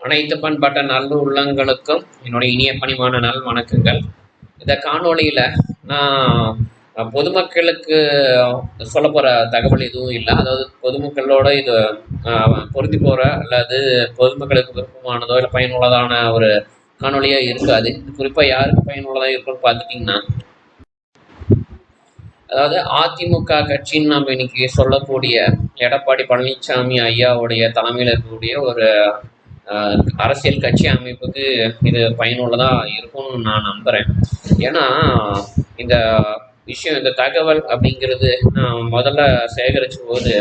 அனைத்து பண்பட்ட நல்ல உள்ளங்களுக்கும் என்னுடைய இனிய பணிவான நல் வணக்கங்கள். இந்த காணொளியில் நான் பொதுமக்களுக்கு சொல்ல போகிற தகவல் எதுவும் இல்லை. அதாவது பொதுமக்களோட இது ஆஹ், பொருந்தி போகிற அல்லது பொதுமக்களுக்கு விருப்பமானதோ இல்லை பயனுள்ளதான ஒரு காணொலியாக இருக்காது. குறிப்பாக யாருக்கு பயனுள்ளதாக இருக்கும்னு பார்த்துட்டிங்கன்னா அதாவது அதிமுக கட்சின்னு நம்ம இன்னைக்கு சொல்லக்கூடிய எடப்பாடி பழனிசாமி ஐயாவுடைய தலைமையில் இருக்கக்கூடிய ஒரு அரசியல் கட்சி அமைப்புக்கு இது பயனுள்ளதாக இருக்கும்னு நான் நம்புகிறேன் ஏன்னா இந்த விஷயம் இந்த தகவல் அப்படிங்கிறது நான் முதல்ல சேகரிச்சும் போது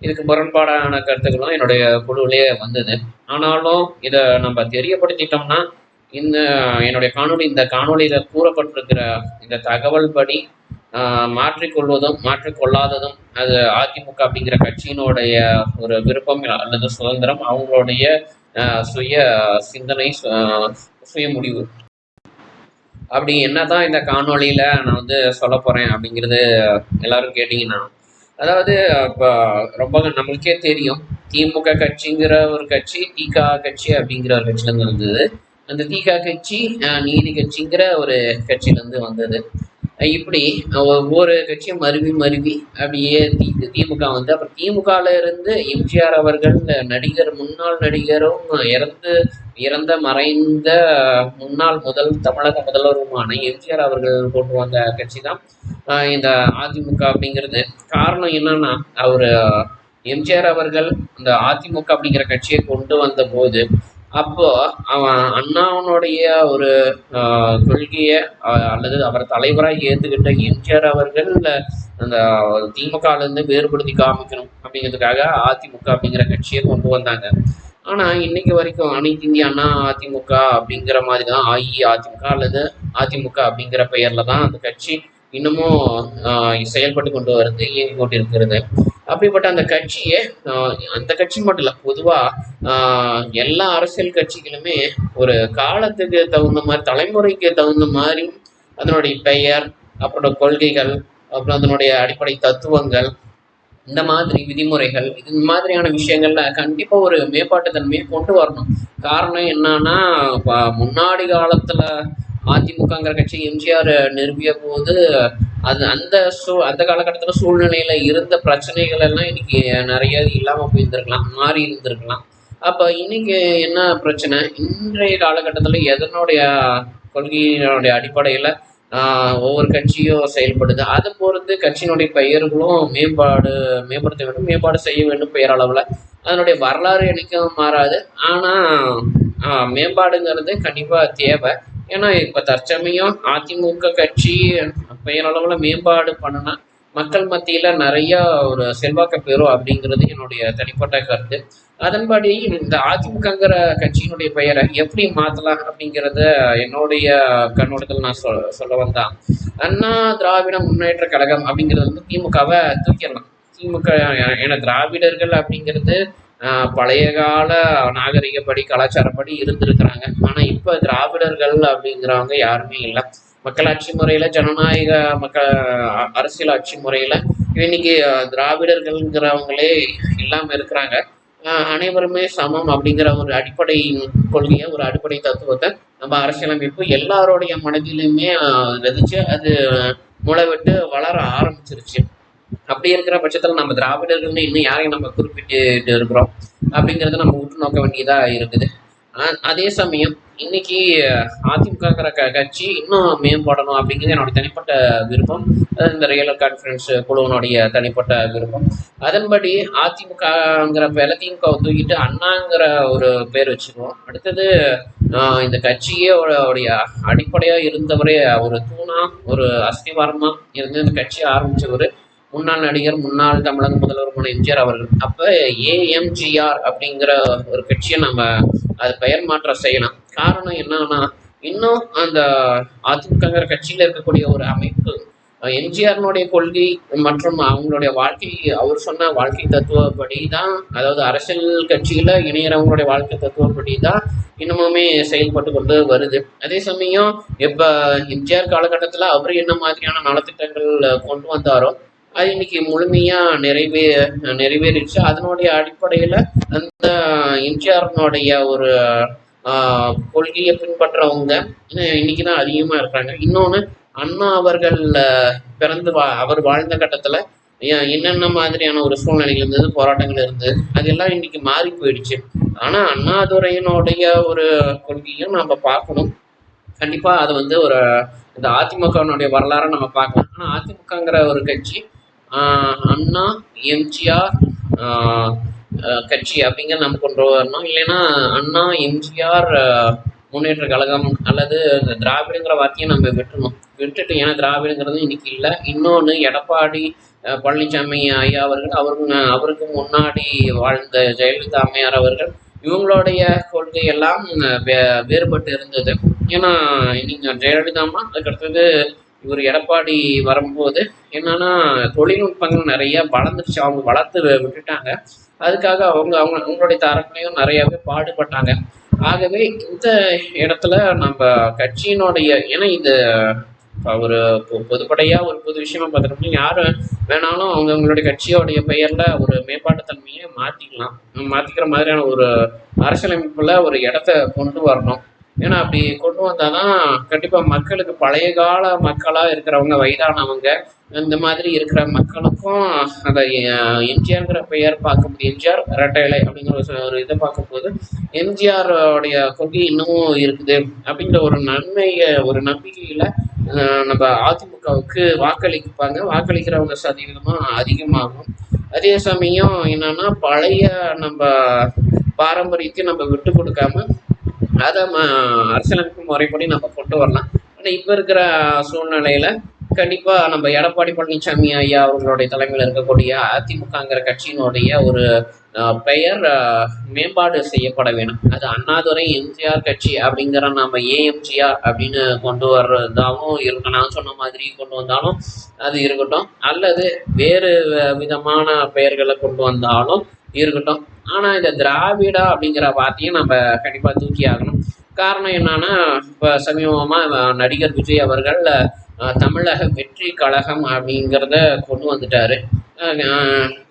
இதுக்கு முரண்பாடான கருத்துக்களும் என்னுடைய குழுவிலே வந்தது. ஆனாலும் இதை நம்ம தெரியப்படுத்திட்டோம்னா இந்த என்னுடைய காணொளி இந்த காணொளியில் கூறப்பட்டிருக்கிற இந்த தகவல் படி மாற்றிக்கொள்வதும் மாற்றிக்கொள்ளாததும் அது அதிமுக அப்படிங்கிற கட்சியினுடைய ஒரு விருப்பம் அல்லது சுதந்திரம் அவங்களுடைய சுய சிந்தனை சுய முடிவு. அப்படி என்னதான் இந்த காணொளியில நான் வந்து சொல்ல போறேன் அப்படிங்கிறது எல்லாரும் கேட்டீங்கன்னா அதாவது இப்போ ரொம்ப நம்மளுக்கே தெரியும் திமுக கட்சிங்கிற ஒரு கட்சி திக கட்சி அப்படிங்கிற ஒரு கட்சியிலேருந்து வந்தது. அந்த திக கட்சி நீதி கட்சிங்கிற ஒரு கட்சியிலேருந்து வந்தது. இப்படி ஒவ்வொரு கட்சியும் மருவி மருவி அப்படியே தி திமுக வந்து அப்புறம் திமுகல இருந்து எம்ஜிஆர் அவர்கள் நடிகர் முன்னாள் நடிகரும் இறந்து இறந்த மறைந்த முன்னாள் முதல் தமிழக முதல்வருமான எம்ஜிஆர் அவர்கள் கொண்டு வந்த கட்சி தான் இந்த அதிமுக அப்படிங்கிறது. காரணம் என்னன்னா அவர் எம்ஜிஆர் அவர்கள் இந்த அதிமுக அப்படிங்கிற கட்சியை கொண்டு வந்த போது அப்போ அவன் அண்ணாவனுடைய ஒரு கொள்கையை அல்லது அவர் தலைவராக ஏற்றுக்கிட்ட எம்ஜிஆர் அவர்கள் அந்த திமுகல இருந்து வேறுபடுத்தி காமிக்கணும் அப்படிங்கிறதுக்காக அதிமுக அப்படிங்கிற கட்சியை கொண்டு வந்தாங்க. ஆனா இன்னைக்கு வரைக்கும் அனைத்து இந்திய அண்ணா அதிமுக அப்படிங்கிற மாதிரி தான் அஇஅதிமுக அல்லது அதிமுக அப்படிங்கிற பெயர்ல தான் அந்த கட்சி இன்னமும் செயல்பட்டு கொண்டு வருது இயங்கி கொண்டு இருக்கிறது அப்படிப்பட்ட அந்த கட்சியை அந்த கட்சி மட்டும் இல்லை பொதுவாக எல்லா அரசியல் கட்சிகளுமே ஒரு காலத்துக்கு தகுந்த மாதிரி தலைமுறைக்கு தகுந்த மாதிரி அதனுடைய பெயர் அப்புறம் கொள்கைகள் அப்புறம் அதனுடைய அடிப்படை தத்துவங்கள் இந்த மாதிரி விதிமுறைகள் இது மாதிரியான விஷயங்கள்ல கண்டிப்பா ஒரு மேம்பாட்டு தன்மையை கொண்டு வரணும். காரணம் என்னன்னா முன்னாடி காலத்துல அதிமுகங்கிற கட்சி எம்ஜிஆர் நிறுவிய போது அது அந்த சூ அந்த காலகட்டத்தில் சூழ்நிலையில் இருந்த பிரச்சனைகள் எல்லாம் இன்னைக்கு நிறைய இல்லாமல் போயிருந்திருக்கலாம் மாறி இருந்திருக்கலாம். அப்போ இன்னைக்கு என்ன பிரச்சனை? இன்றைய காலகட்டத்தில் எதனுடைய கொள்கையினுடைய அடிப்படையில் ஒவ்வொரு கட்சியும் செயல்படுது. அதை பொறுத்து கட்சியினுடைய பெயர்களும் மேம்பாடு மேம்படுத்த வேண்டும் மேம்பாடு செய்ய வேண்டும் பெயர் அளவில். அதனுடைய வரலாறு என்றைக்கும் மாறாது. ஆனால் மேம்பாடுங்கிறது கண்டிப்பாக தேவை. ஏன்னா இப்போ தற்சமயம் அதிமுக கட்சி பெயரளவில் மேம்பாடு பண்ணுனா மக்கள் மத்தியில் நிறையா ஒரு செல்வாக்க பெறும் அப்படிங்கிறது என்னுடைய தனிப்பட்ட கருத்து. அதன்படி இந்த அதிமுகங்கிற கட்சியினுடைய பெயரை எப்படி மாற்றலாம் அப்படிங்கிறத என்னுடைய கண்ணோட்டத்தில் நான் சொல் சொல்ல வந்தேன். அண்ணா திராவிட முன்னேற்ற கழகம் அப்படிங்கிறது வந்து திமுகவை தூக்கிடலாம். திமுக ஏன்னா திராவிடர்கள் அப்படிங்கிறது பழைய கால நாகரிகப்படி கலாச்சாரப்படி இருந்திருக்கிறாங்க. ஆனால் இப்போ திராவிடர்கள் அப்படிங்கிறவங்க யாருமே இல்லை. மக்களாட்சி முறையில் ஜனநாயக மக்கள் அரசியல் ஆட்சி முறையில் இன்னைக்கு திராவிடர்கள்ங்கிறவங்களே இல்லாமல் இருக்கிறாங்க. அனைவருமே சமம் அப்படிங்கிற ஒரு அடிப்படை கொள்கையை ஒரு அடிப்படை தத்துவத்தை நம்ம அரசியலமைப்பு எல்லாருடைய மனதிலுமே விதைச்சு அது முளைவிட்டு வளர ஆரம்பிச்சிருச்சு. அப்படி இருக்கிற பட்சத்தில் நம்ம திராவிடர்கள்னு இன்னும் யாரையும் நம்ம குறிப்பிட்டு இருக்கிறோம் அப்படிங்கிறத நம்ம உற்று நோக்க வேண்டியதா இருக்குது. அதே சமயம் இன்னைக்கு அதிமுகங்கிற க கட்சி இன்னும் மேம்படணும் அப்படிங்கிறது என்னோட தனிப்பட்ட விருப்பம். இந்த ரியல் கான்ஃபரன்ஸ் குழுவினுடைய தனிப்பட்ட விருப்பம். அதன்படி அதிமுகங்கிற பேர்ல திமுக தூக்கிட்டு அண்ணாங்கிற ஒரு பேர் வச்சுக்குவோம் அடுத்தது ஆஹ், இந்த கட்சியே உடைய அடிப்படையா இருந்தவரே ஒரு தூணா ஒரு அஸ்திவாரமா இருந்து இந்த கட்சியை ஆரம்பித்தவர் முன்னாள் நடிகர் முன்னாள் தமிழக முதல்வருமான எம்ஜிஆர் அவர்கள். அப்போ ஏஎம்ஜிஆர் அப்படிங்கிற ஒரு கட்சியை நம்ம அது பெயர் மாற்றம் செய்யலாம். காரணம் என்னன்னா இன்னும் அந்த அதிமுகங்கிற கட்சியில் இருக்கக்கூடிய ஒரு அமைப்பு எம்ஜிஆர்னுடைய கொள்கை மற்றும் அவங்களுடைய வாழ்க்கை அவர் சொன்ன வாழ்க்கை தத்துவப்படி தான் அதாவது அரசியல் கட்சியில் இணையறவங்களுடைய வாழ்க்கை தத்துவப்படி தான் இன்னமுமே செயல்பட்டு கொண்டு வருது. அதே சமயம் இப்போ எம்ஜிஆர் காலகட்டத்தில் அவர் என்ன மாதிரியான நலத்திட்டங்கள் கொண்டு வந்தாரோ அது இன்னைக்கு முழுமையாக நிறைவே நிறைவேறிடுச்சு. அதனுடைய அடிப்படையில் அந்த எம்ஜிஆர்னுடைய ஒரு கொள்கையை பின்பற்றவங்க இன்னைக்குதான் இன்னைக்கு தான் அதிகமாக இருக்கிறாங்க. இன்னொன்று அண்ணா அவர்கள் பிறந்து வா அவர் வாழ்ந்த கட்டத்தில் என்னென்ன மாதிரியான ஒரு சூழ்நிலைகள் இருந்தது போராட்டங்கள் இருந்தது அதெல்லாம் இன்னைக்கு மாறி போயிடுச்சு. ஆனால் அண்ணாதுரையினுடைய ஒரு கொள்கையும் நம்ம பார்க்கணும். கண்டிப்பாக அது வந்து ஒரு இந்த அதிமுகவினுடைய வரலாறை நம்ம பார்க்கலாம். ஆனால் அதிமுகங்கிற ஒரு கட்சி அண்ணா எம்ஜிஆர் கட்சி அப்படிங்கிற நம்ம கொண்டு வரணும். இல்லைன்னா அண்ணா எம்ஜிஆர் முன்னேற்ற கழகம் அல்லது இந்த திராவிடங்கிற வார்த்தையை நம்ம விட்டுணும் விட்டுட்டு ஏன்னா திராவிடங்கிறது இன்னைக்கு இல்லை. இன்னொன்று எடப்பாடி பழனிசாமி ஐயா அவர்கள் அவருக்கு அவருக்கு முன்னாடி வாழ்ந்த ஜெயலலிதா அம்மையார் அவர்கள் இவங்களுடைய கொள்கை எல்லாம் வே- வேறுபட்டு இருந்தது. ஏன்னா நீங்கள் ஜெயலலிதா அம்மா அதுக்கடுத்தது இவர் எடப்பாடி வரும்போது என்னன்னா தொழில்நுட்பங்கள் நிறைய வளர்ந்துருச்சு. அவங்க வளர்த்து விட்டுட்டாங்க. அதுக்காக அவங்க அவங்க அவங்களுடைய தரப்புலையும் நிறையாவே பாடுபட்டாங்க. ஆகவே இந்த இடத்துல நம்ம கட்சியினுடைய ஏன்னா இது ஒரு பொ- பொதுப்படையா ஒரு புது விஷயமா பார்த்துட்டோம்னா யாரு வேணாலும் அவங்க அவங்களுடைய கட்சியோடைய பெயர்ல ஒரு மேம்பாட்டுத்தன்மையை மாத்திக்கலாம். மாத்திக்கிற மாதிரியான ஒரு அரசியலமைப்புல ஒரு இடத்த கொண்டு வரணும். ஏன்னா அப்படி கொண்டு வந்தாதான் கண்டிப்பா மக்களுக்கு பழைய கால மக்களா இருக்கிறவங்க வயதானவங்க இந்த மாதிரி இருக்கிற மக்களுக்கும் அந்த எம்ஜிஆர்ங்கிற பெயர் பார்க்கும்போது எம்ஜிஆர் ரெட்டைலை அப்படிங்கிற ஒரு இதை பார்க்கும்போது எம்ஜிஆர் உடைய கொள்கை இன்னமும் இருக்குது அப்படிங்கிற ஒரு நன்மையை ஒரு நம்பிக்கையில் நம்ம அதிமுகவுக்கு வாக்களிப்பாங்க. வாக்களிக்கிறவங்க சதவீதமும் அதிகமாகும். அதே சமயம் என்னன்னா பழைய நம்ம பாரம்பரியத்தை நம்ம விட்டு கொடுக்காம அதை அரசியலமைப்பு முறைப்படி நம்ம கொண்டு வரலாம். ஆனால் இப்போ இருக்கிற சூழ்நிலையில் கண்டிப்பாக நம்ம எடப்பாடி பழனிசாமி ஐயா அவர்களுடைய தலைமையில் இருக்கக்கூடிய அதிமுகங்கிற கட்சியினுடைய ஒரு பெயர் மேம்பாடு செய்யப்பட வேணும். அது அண்ணாதுரை எம்ஜிஆர் கட்சி அப்படிங்கிற நம்ம ஏஎம்ஜிஆர் அப்படின்னு கொண்டு வர்றதாகவும் இருக்க. நான் சொன்ன மாதிரி கொண்டு வந்தாலும் அது இருக்கட்டும். அல்லது வேறு விதமான பெயர்களை கொண்டு வந்தாலும் இருக்கட்டும். ஆனால் இந்த திராவிடா அப்படிங்கிற வார்த்தையும் நம்ம கண்டிப்பாக தூக்கி ஆகணும். காரணம் என்னன்னா இப்போ சமீபமாக நடிகர் விஜய் அவர்கள் தமிழக வெற்றி கழகம் அப்படிங்கிறத கொண்டு வந்துட்டாரு.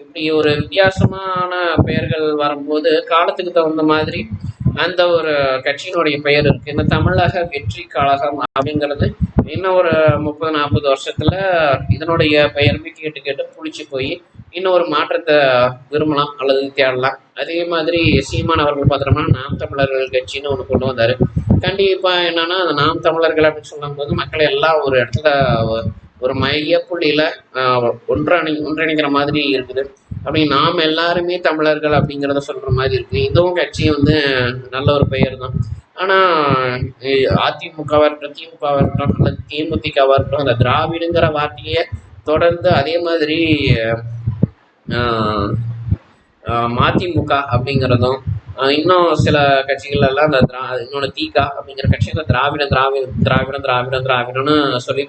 இப்படி ஒரு வித்தியாசமான பெயர்கள் வரும்போது காலத்துக்கு தகுந்த மாதிரி அந்த ஒரு கட்சியினுடைய பெயர் இருக்கு. இந்த தமிழக வெற்றி கழகம் அப்படிங்கிறது இன்னும் ஒரு முப்பது நாற்பது வருஷத்துல இதனுடைய பெயருமே கேட்டு கேட்டு புளிச்சு போய் இன்னும் ஒரு மாற்றத்தை விரும்பலாம் அல்லது தேடலாம். அதே மாதிரி சீமான் அவர்கள் பார்த்தோம்னா நாம் தமிழர்கள் கட்சின்னு ஒன்று கொண்டு வந்தார். கண்டிப்பாக என்னென்னா அந்த நாம் தமிழர்கள் அப்படின்னு சொல்லும்போது மக்கள் எல்லாம் ஒரு இடத்துல ஒரு மைய புள்ளியில் ஒன்றணி ஒன்றிணைக்கிற மாதிரி இருக்குது. அப்படி நாம் எல்லாருமே தமிழர்கள் அப்படிங்கிறத சொல்கிற மாதிரி இருக்குது இதுவும் கட்சி வந்து நல்ல ஒரு பெயர் தான். ஆனால் அதிமுகவாக இருக்கட்டும் திமுகவாக இருக்கட்டும் அல்லது தேமுதிகவாக இருக்கட்டும் அந்த திராவிடுங்கிற வார்த்தையை தொடர்ந்து அதே மாதிரி மதிமுக அப்படிங்கிறதும் இன்னும் சில கட்சிகள் எல்லாம் அந்த திரா இன்னொன்று தீகா அப்படிங்கிற கட்சி அந்த திராவிட திராவிட திராவிடம் திராவிடம் திராவிடம்னு சொல்லி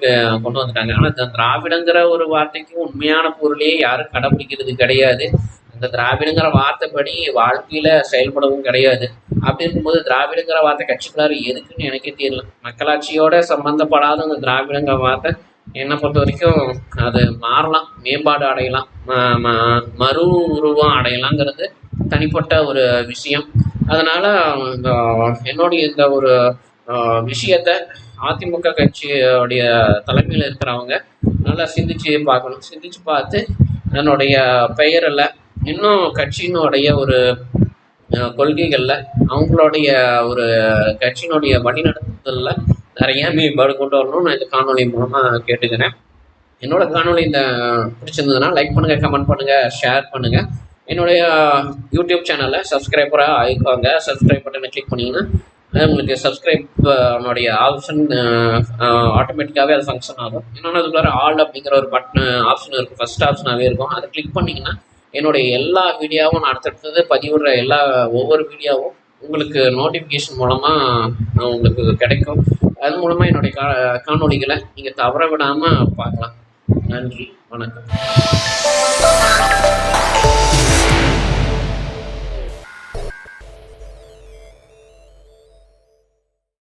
கொண்டு வந்துட்டாங்க. ஆனால் இந்த திராவிடங்கிற ஒரு வார்த்தைக்கு உண்மையான பொருளையே யாரும் கடைப்பிடிக்கிறது கிடையாது. இந்த திராவிடங்கிற வார்த்தைப்படி வாழ்க்கையில செயல்படவும் கிடையாது. அப்படி இருக்கும்போது திராவிடங்கிற வார்த்தை கட்சிக்குள்ளார எதுக்குன்னு எனக்கே தெரியல. மக்களாட்சியோட சம்பந்தப்படாத அந்த திராவிடங்கிற வார்த்தை என்னை பொறுத்த வரைக்கும் அது மாறலாம். மேம்பாடு அடையலாம். ம- மறு உருவம் அடையலாங்கிறது தனிப்பட்ட ஒரு விஷயம். அதனால் இந்த என்னுடைய இந்த ஒரு விஷயத்த அதிமுக கட்சியோடைய தலைமையில் இருக்கிறவங்க நல்லா சிந்திச்சு பார்க்கணும். சிந்திச்சு பார்த்து என்னுடைய பெயரில் இன்னும் கட்சியினுடைய ஒரு கொள்கைகளில் அவங்களுடைய ஒரு கட்சியினுடைய வழிநடத்துதலில் நிறைய மேம்பாடு கொண்டு வரணும் நான் இந்த காணொலி மூலமாக கேட்டுக்கிறேன். என்னோட காணொலி இந்த பிடிச்சிருந்ததுன்னா லைக் பண்ணுங்கள் கமெண்ட் பண்ணுங்கள் ஷேர் பண்ணுங்கள் என்னுடைய யூடியூப் சேனலை சப்ஸ்கிரைபராக ஆயிக்கோங்க. சப்ஸ்கிரைப் பட்டனை கிளிக் பண்ணிங்கன்னா அது உங்களுக்கு சப்ஸ்கிரைப் உடைய ஆப்ஷன் ஆட்டோமேட்டிக்காகவே அது ஃபங்க்ஷன் ஆகும். இன்னொன்று அதுக்குள்ளார ஆல் அப்படிங்கிற ஒரு பட்டன் ஆப்ஷன் இருக்கும் ஃபர்ஸ்ட் ஆப்ஷனாகவே இருக்கும். அதை கிளிக் பண்ணிங்கன்னா என்னுடைய எல்லா வீடியோவும் நான் அடுத்தடுத்தது பதிவிடுற எல்லா ஒவ்வொரு வீடியோவும் உங்களுக்கு நோட்டிஃபிகேஷன் மூலமாக உங்களுக்கு கிடைக்கும். அது மூலமாக என்னுடைய கா காணொளிகளை நீங்கள் தவற விடாமல் பார்க்கலாம். நன்றி வணக்கம்.